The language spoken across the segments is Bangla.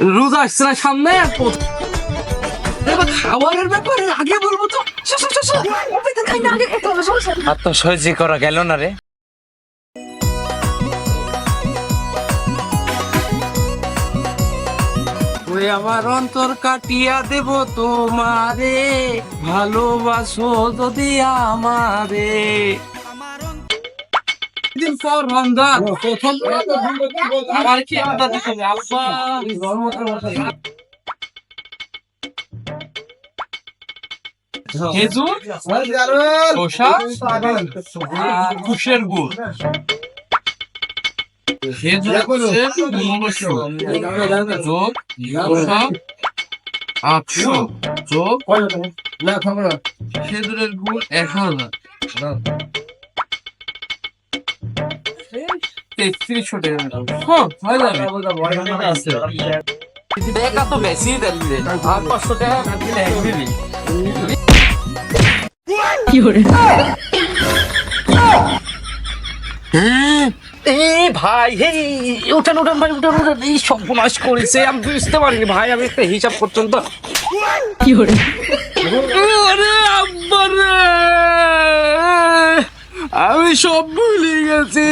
রোজা আসছে না সামনে? খাবারের ব্যাপারে আগে বলব তো। আর তো সহ্য করা গেল না রে। আমার অন্তর কাটিয়া দেব তোমারে। ভালোবাসো যদি আমারে। দিন পর রমজান প্রথম আবার কি আমরা দিতে হবে? আল্লাহ খেজুর শসা আর কুশের গুড় খেজুর হচ্ছে নশো যোগ শসা আটশো যোগ খেজুরের গুড় এক হাজার তেত্রিশশো টাকা হ্যাঁ। হয়ে যাবে। টাকা তো বেশি দিচ্ছে আর পাঁচশো টাকা দিলে এক দিবি ভাই হে ভাই এই সর্বনাশ করেছে। আমি বুঝতে পারিনি ভাই আমি একটা হিসাব করছেন তো। ওরে আব্বারে আমি সব ভুলে গেছি।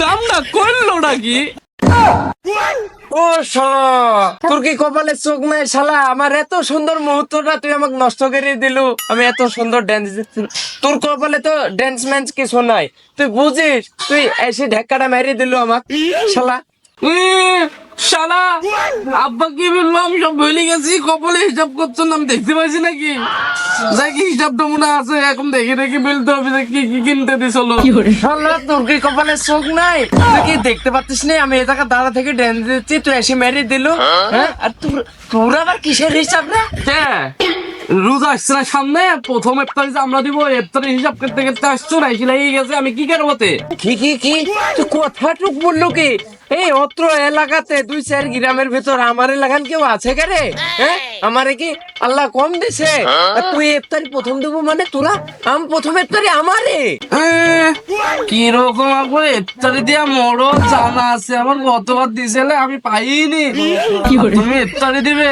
কামটা করল নাকি? ও শালা তোর কি কপালে চোখ নাই শালা? আমার এত সুন্দর মুহূর্তটা তুই আমাকে নষ্ট করে দিলু। আমি এত সুন্দর ড্যান্স তোর কপালে তো ড্যান্স ম্যান্স কিছু নাই। তুই বুঝিস তুই এসে ঢেকাটা মেরে দিলু আমাকে শালা। শালা আব্বা কি বলল? আমি সব ভুলে গেছি কপালে হিসাব করছেন আমি দেখতে পাইছি নাকি? দেখি হিসাবটা মনে আছে এখন দেখে দেখে বলতে হবে যে কি কি কিনতে দিছিল শালা তোর কি কপালে চোখ নাই? তুই কি দেখতে পাচ্ছিস না? আমি জায়গা দাঁড়া থেকে ড্যান্স দিচ্ছি তুই এসে মেরে দিলু। হ্যাঁ? আর তোর তোর আবার কিসের হিসাব রে? হ্যাঁ রোজা আসছে না সামনে? প্রথম ইফতারি যে আমরা দিব ইফতারি হিসাব করতে করতে আসছো না এসে লেগে গেছে আমি কি করব তে? কি কি কি? তুই কথাটুক বলল কি? এই অত্র এলাকাতে দুই চার গ্রামের ভেতর আমার এলাকান কেউ আছে কে রে? হ্যাঁ? আমারে কি আল্লাহ কম দিছে? তুই ইফতারি প্রথম দেবো মানে তোরা? আম প্রথম ইফতারি আমারে। কি রকম করে ইফতারি দিয়া মরো জানা আছে। আমার গতবার দিছিলে আমি পাইনি। তুমি ইফতারি দিবে।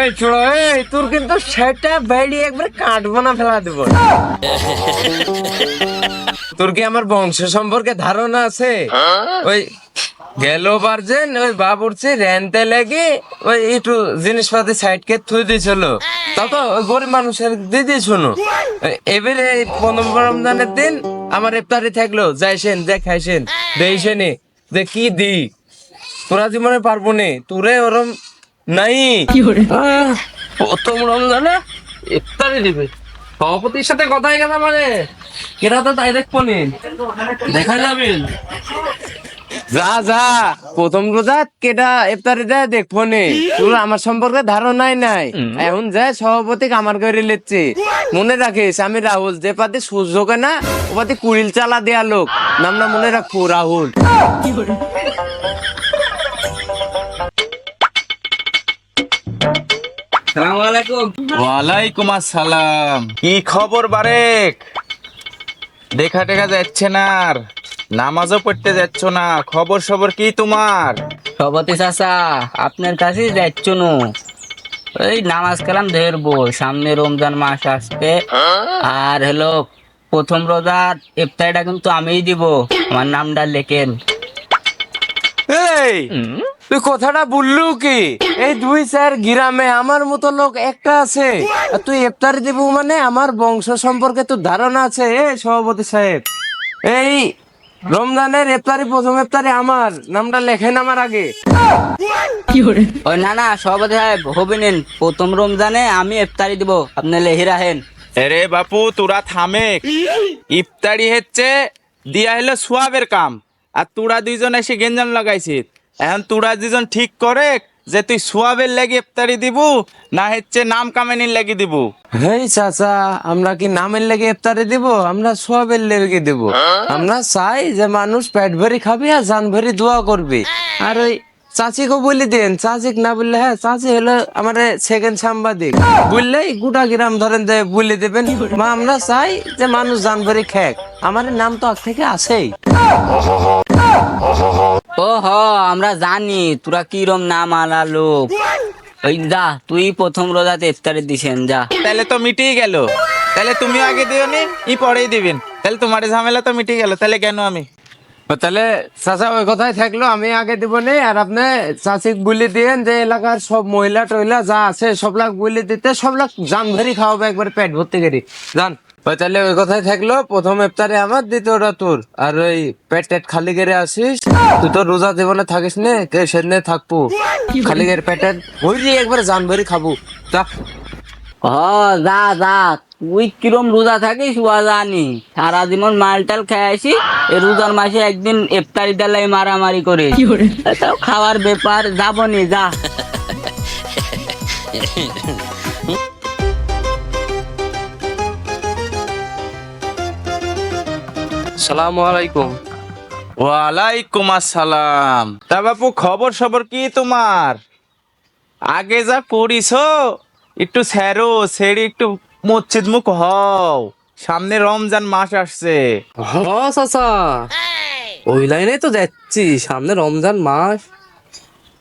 এই ছোড়ো এই তোর কিন্তু সেটা বেড়ি একবার কাটবো না ফেলা দেবো। তোর কি আমার বংশ সম্পর্কে ধারণা আছে? ওই গেল বারজেন ওই বাবুরচি রেন্টে লেগে ওই একটু জিনিসপাতি সাইড কে থুই দিয়েছিল তা তো ওই গরিব মানুষের দিয়ে দিয়েছিল এবারে পনেরো রমজানের দিন আমার ইফতারি থাকল যাইছেন দেখাইছেন দেইছেনি যে কি দি তোরা জীবনে পারব নে তোরে ওরম নাই। প্রথম রমজানে ইফতারি দিবে। সভাপতির সাথে কথা হয়ে গেছে মানে। এরা তো ডাইরেক্ট পনি দেখা যাবে যা যা প্রথম রোজা কেটা ইফতারি দেয় দেখব নে তোর আমার সম্পর্কে ধারণাই নাই। এখন যায় সভাপতি আমার করে লিখছে মনে রাখিস আমি রাহুল যে পাতে সূর্যকে না ও পাতে কুড়িল চালা দেয়া লোক। নাম না মনে রাখব রাহুল। ওয়ালাইকুম আসসালাম। কি খবর বারেক? দেখা টেকা যাচ্ছে না আর। নামাজও পড়তে যাচ্ছ না খবর সবর কি তোমার? সভাপতি চাচা আপনার কাছে যাচ্ছ নু। এই নামাজ কালাম ধরবো সামনে রমজান মাস আসছে আর হলো প্রথম রোজার ইফতারিটা কিন্তু আমিই দিব আমার নামটা লেখেন। এই তুই কথাটা বললু কি? এই দুই চার গ্রামে আমার মতো লোক একটা আছে। আর তুই ইফতারি দিব মানে আমার বংশ সম্পর্কে তোর ধারণা আছে এ সভাপতি সাহেব। এই রমজানের ইফতারি প্রথম ইফতারি আমার। নামটা লেখেন আমার আগে। ওই না না সভাপতি সাহেব হবে নেন। প্রথম রমজানে আমি ইফতারি দিব। আপনি লেহি রাখেন। আরে বাপু তোরা থামে। ইফতারি হচ্ছে দিয়া হলো সোয়াবের কাম। আর তোরা দুইজন এসে গেঞ্জাম লাগাইছিস। এখন তোরা দুজন ঠিক করে যে তুই সোয়াবের লেগে ইফতারি দিব না হচ্ছে নাম কামানির লেগে দিব। হেই চাচা আমরা কি নামের লেগে ইফতারি দিব? আমরা সোয়াবের লেগে দিব। আমরা চাই যে মানুষ পেট ভরি খাবে আর জান ভরি দোয়া করবে। আর ওই চাচিকে বলে দেন চাচিক না বললে হ্যাঁ চাচি হলো আমার সেকেন্ড সাংবাদিক। বললে গোটা গ্রাম ধরেন যে বলে দেবেন মা আমরা চাই যে মানুষ জানবারি খেক আমার নাম তো আগ থেকে আছেই। ও হ আমরা জানি তোরা কিরম নাম আলা লোক ওই যা তুই প্রথম রোজাতে ইফতারি দিছেন যা। তাহলে তো মিটেই গেল। তাহলে তুমিও আগে দিও নি ই পরেই দিবেন। তাহলে তোমার ঝামেলা তো মিটে গেল তাহলে কেন আমি? তাহলে চাচা ওই কথাই থাকল, আমি আগে দিব নে, আর আপনি চাচিক বলে দিয়েন যে এলাকার সব মহিলা টহিলা যা আছে সব লাখ বলে দিতে, সব লাখ জান ভরি খাওয়াবে একবার পেট ভর্তি করি। জান তাহলে ওই কথাই থাকল, প্রথম ইফতারে আমার দ্বিতীয়টা তোর, আর ওই পেট টেট খালি করে আসিস। তুই তো রোজা জীবনে থাকিস নে, কে সেদিনে থাকব। খালি করে পেট টেট ভরি একবার জান ভরি খাব। যা। হ যা যা। তুই কিরম রোজা থাকিস ওয়া জানি। সারা জীবন মাল টাল খেয়ে আসি রোজার মাসে একদিন ইফতারি ডালাই মারামারি করে তাও খাওয়ার ব্যাপার যাবনি যা। সালামু আলাইকুম ওয়ালাইকুম আসসালাম। তা বাপু খবর সবর কি তোমার? আগে যা করিস একটু স্যারো সেরি একটু মসজিদ মুখ হও। সামনে রমজান মাস আসছে। হ, চাচা। ওই লাইনে তো যাচ্ছি। সামনে রমজান মাস।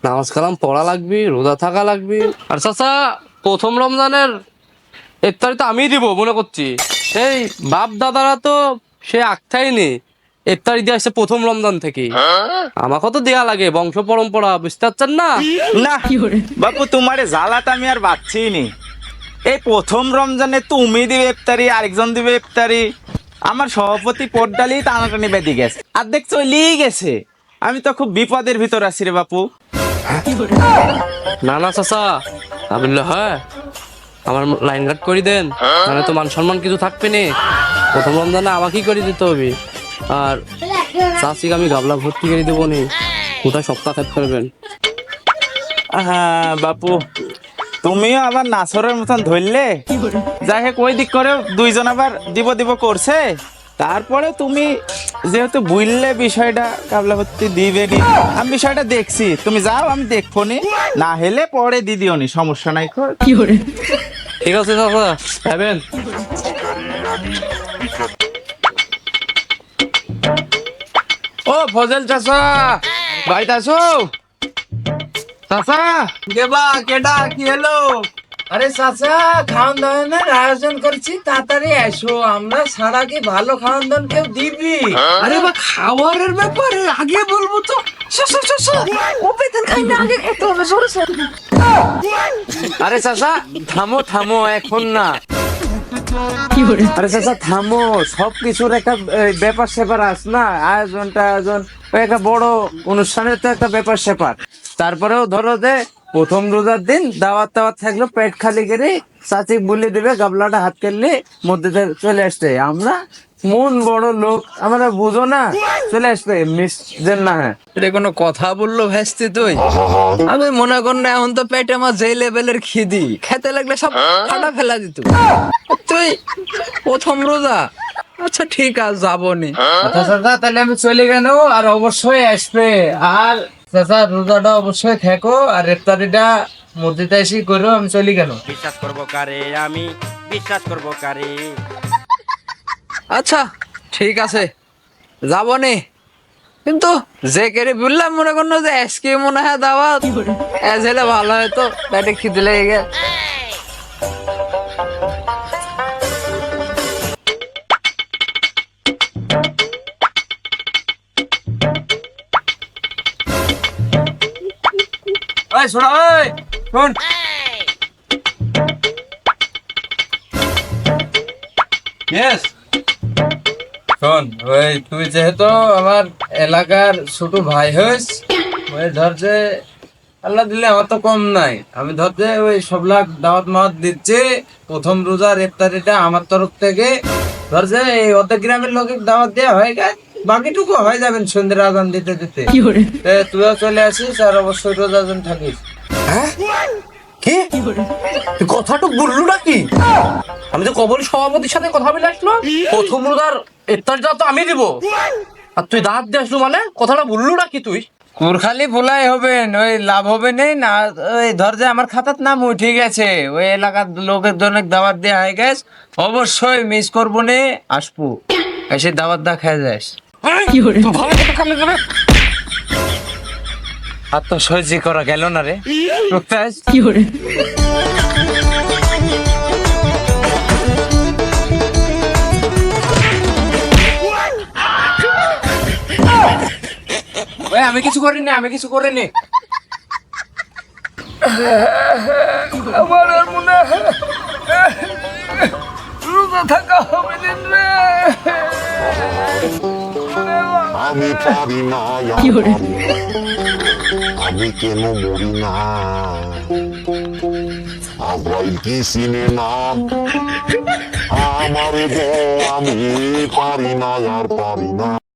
নামাজ কালাম পড়া লাগবে, রোজা থাকা লাগবে। আর চাচা, প্রথম রমজানের ইফতারি তো আমি দিব, মনে করছি। সেই বাপ দাদারা তো সে আখটাই নেই। ইফতারি দিয়ে আসছে প্রথম রমজান থেকে আমাকে তো দেয়া লাগে বংশ পরম্পরা বুঝতে পারছেন না? না বাপু তোমারে জ্বালাটা আমি আর বাচ্ছি নি। এই প্রথম রমজানে তুমি দিবে ইফতারি আরেকজন দিবে ইফতারি। আমার সভাপতি পটডালি টানাটানি বেঁধে গেছে। আর দেখ চলেই গেছে। আমি তো খুব বিপদের ভিতর আছি রে বাপু। না না চাচা তা বললে হ্যাঁ। আমার লাইন গার্ড করে দেন মানে তো মান সম্মান কিছু থাকবে না। প্রথম রমজানে আমাকেই করে দিতে হবে। আর চাষিকে আমি গাবলা ভর্তি করে দেবো নি। কোথায় সপ্তাহ থাকতে পারবেন। হ্যাঁ বাপু তুমিও আবার নাসরের মতন ধরলে? যাই হোক ওই দিক করে দুইজন আবার দিব দিব করছে। তারপরে তুমি যেহেতু বুঝলে বিষয়টা কাবলা ভর্তি দিবে নি আমি বিষয়টা দেখছি। তুমি যাও আমি দেখব নি। না হেলে পরে দিদিও নি সমস্যা নাই খো। ঠিক আছে যাবেন। ফজল চাচা। বাড়িতে আসো চাচা। কেবা কেডা কি হলো? আরে চাচা খাওয়ান দাওয়ানের আয়োজন করছি তাড়াতাড়ি এসো। আমরা ছাড়া কি ভালো খাওয়ান দাওয়ান কেউ দিবি? আরে বা খাবারের ব্যাপারে আগে বলব তো। আরে চাচা থামো থামো এখন না। আরে চাচা, থামো সব কিছুর একটা ব্যাপার স্যাপার আস, না? আয়োজনটা আয়োজন একটা বড় অনুষ্ঠানের তো একটা ব্যাপার স্যাপার তারপরেও ধরো যে, প্রথম রোজার দিন দাওয়াত দাওয়াত থাকল, পেট খালি করে চাচি বলে দেবে, গাবলাটা হাত করলে মধ্যে চলে আসতে। আমরা মন বড় লোক আমরা বুঝো না। চলে আসবে মিস দেন না এটা কোনো কথা বলল ভেস্তি তুই? আমি মনে কর না এখন তো পেটে আমার যে লেভেলের খিদি। খেতে লাগলে সব ফাটা ফেলা দিত। তুই প্রথম রোজা? আচ্ছা ঠিক আছে যাব নি। আচ্ছা তাহলে আমি চলে গেল আর অবশ্যই আসবে। আর চাচা রোজাটা অবশ্যই থেকো আর ইফতারিটা মসজিদে এসে করো আমি চলে গেল বিশ্বাস করব কারে আমি? বিশ্বাস করব কারে? আচ্ছা ঠিক আছে। যাব নি কিন্তু যে কেড়ে বললাম মনে করল যে আজকে মনে হয় দাওয়াত। এজ হলে ভালো হয়তো পেটে খিদে লেগে গেছে। ওই শোনো ওই শোন। ইয়েস শোন ওই তুই যেহেতু আমার এলাকার ছোট ভাই হইস ওই ধর যে আল্লাহ দিলে আমার তো কম নাই। আমি ধর যে ওই সব লাখ দাওয়াত মাওয়াত দিচ্ছি প্রথম রোজার ইফতারিটা আমার তরফ থেকে। ধর যে এই অর্ধেক গ্রামের লোকের দাওয়াত দেওয়া হয়ে গেছে বাকিটুকু হয়ে যাবেন সন্ধ্যের আজান দিতে দিতে। তুইও চলে আসিস আর অবশ্যই রোজা আজান থাকিস। কি? কথাটা বলল নাকি? আমি তো কবরী সভাপতির সাথে কথা বলে আসলো। প্রথম রোজার ইফতারটা তো আমি দিব। আর তুই দাঁত দিয়ে আসলো মানে? কথাটা বলল নাকি তুই? কুরখালি ভুলাই হবেন ওই লাভ হবে নেই না ওই ধর যে আমার খাতার নাম উঠে গেছে। ওই এলাকার লোকের জন্য দাওয়াত দেওয়া হয়ে গেছে। অবশ্যই মিস করব নে আসব। এসে দাওয়াত দা খেয়ে যাস। আর তো করা গেল না রে। আমি কিছু করিনি আমি কিছু করিনি। আমার আর মনে হয় রোজা থাকা হবে দিন রে। আমি পারি না। আর পারি না। আমি কেন মরি না আবার কি সিনে না আমার